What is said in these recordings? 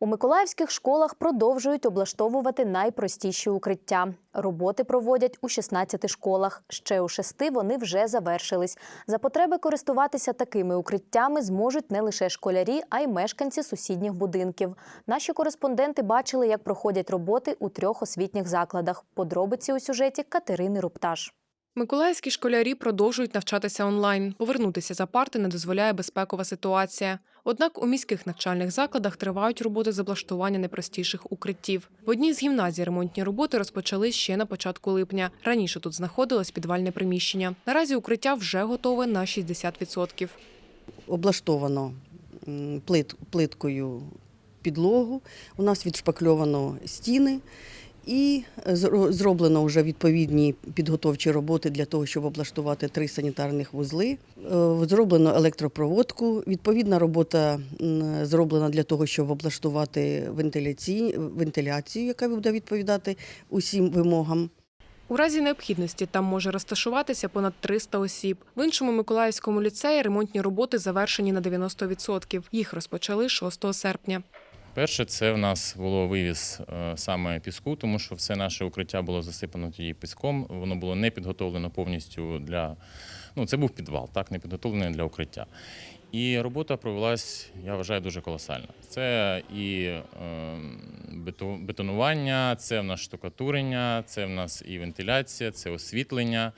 У миколаївських школах продовжують облаштовувати найпростіші укриття. Роботи проводять у 16 школах. Ще у шести вони вже завершились. За потреби користуватися такими укриттями зможуть не лише школярі, а й мешканці сусідніх будинків. Наші кореспонденти бачили, як проходять роботи у трьох освітніх закладах. Подробиці у сюжеті Катерини Рупташ. Миколаївські школярі продовжують навчатися онлайн. Повернутися за парти не дозволяє безпекова ситуація. Однак у міських навчальних закладах тривають роботи з облаштування найпростіших укриттів. В одній з гімназій ремонтні роботи розпочали ще на початку липня. Раніше тут знаходилось підвальне приміщення. Наразі укриття вже готове на 60%. облаштовано плит, плиткою підлогу, у нас відшпакльовано стіни і зроблено вже відповідні підготовчі роботи для того, щоб облаштувати три санітарних вузли. Е, Зроблено електропроводку. Відповідна робота зроблена для того, щоб облаштувати вентиляцію, яка буде відповідати усім вимогам. У разі необхідності там може розташуватися понад 300 осіб. В іншому Миколаївському ліцеї ремонтні роботи завершені на 90%. Їх розпочали 6 серпня. Перше, це в нас було вивіз е, саме піску, тому що все наше укриття було засипано тоді піском. Воно було не підготовлено повністю для. Ну, це був підвал, так, не підготовлений для укриття. І робота провелась, я вважаю, дуже колосальна. Це і е, бетонування, це в нас штукатурення, це в нас і вентиляція, це освітлення.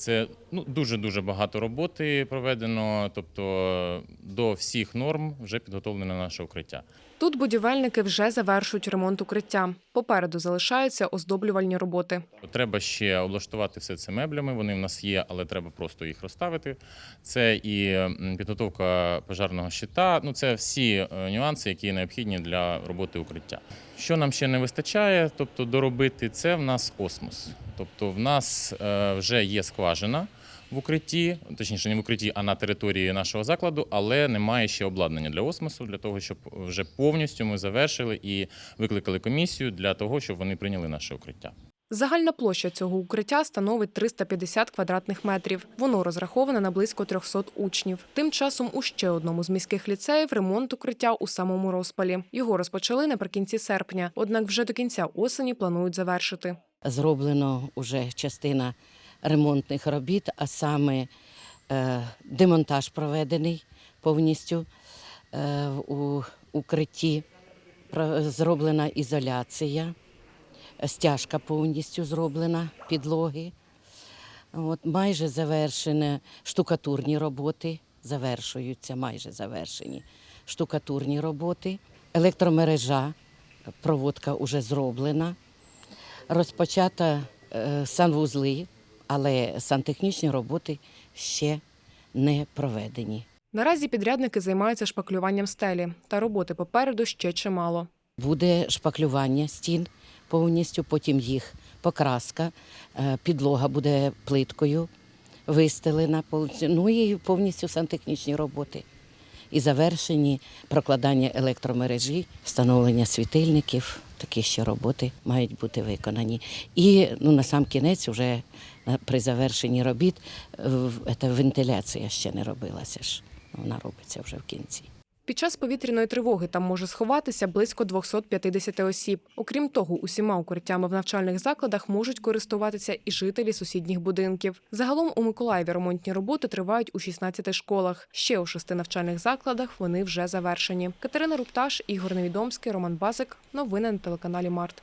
Це ну, дуже-дуже багато роботи проведено. Тобто до всіх норм вже підготовлене наше укриття. Тут будівельники вже завершують ремонт укриття. Попереду залишаються оздоблювальні роботи. Треба ще облаштувати все це меблями. Вони в нас є, але треба просто їх розставити. Це і підготовка пожарного щита. Ну це всі е, нюанси, які необхідні для роботи укриття. Що нам ще не вистачає, тобто доробити, це в нас осмос. Тобто, в нас е, вже є скважина. В укритті, точніше, не в укритті, а на території нашого закладу, але немає ще обладнання для осмосу, для того, щоб вже повністю ми завершили і викликали комісію для того, щоб вони прийняли наше укриття. Загальна площа цього укриття становить 350 квадратних метрів. Воно розраховане на близько 300 учнів. Тим часом у ще одному з міських ліцеїв ремонт укриття у самому розпалі. Його розпочали наприкінці серпня, однак вже до кінця осені планують завершити. Зроблено вже частина ремонтних робіт, а саме е, демонтаж проведений повністю е, у укритті, зроблена ізоляція, стяжка повністю зроблена підлоги. От, майже завершені штукатурні роботи, завершуються майже завершені штукатурні роботи. Електромережа, проводка вже зроблена розпочата е, санвузли, але сантехнічні роботи ще не проведені. Наразі підрядники займаються шпаклюванням стелі, та роботи попереду ще чимало. Буде шпаклювання стін повністю, потім їх покраска, е, підлога буде плиткою вистелена, ну і повністю сантехнічні роботи. І завершені прокладання електромережі, встановлення світильників. Такі ще роботи мають бути виконані. І ну, на сам кінець, вже е, при завершенні робіт, вентиляція ще не робилася ж. Вона робиться вже в кінці. Під час повітряної тривоги там може сховатися близько 250 осіб. Окрім того, усіма укриттями в навчальних закладах можуть користуватися і жителі сусідніх будинків. Загалом у Миколаєві ремонтні роботи тривають у 16 школах. Ще у шести навчальних закладах вони вже завершені. Катерина Рупташ, Ігор Невідомський, Роман Базик. Новини на телеканалі Март.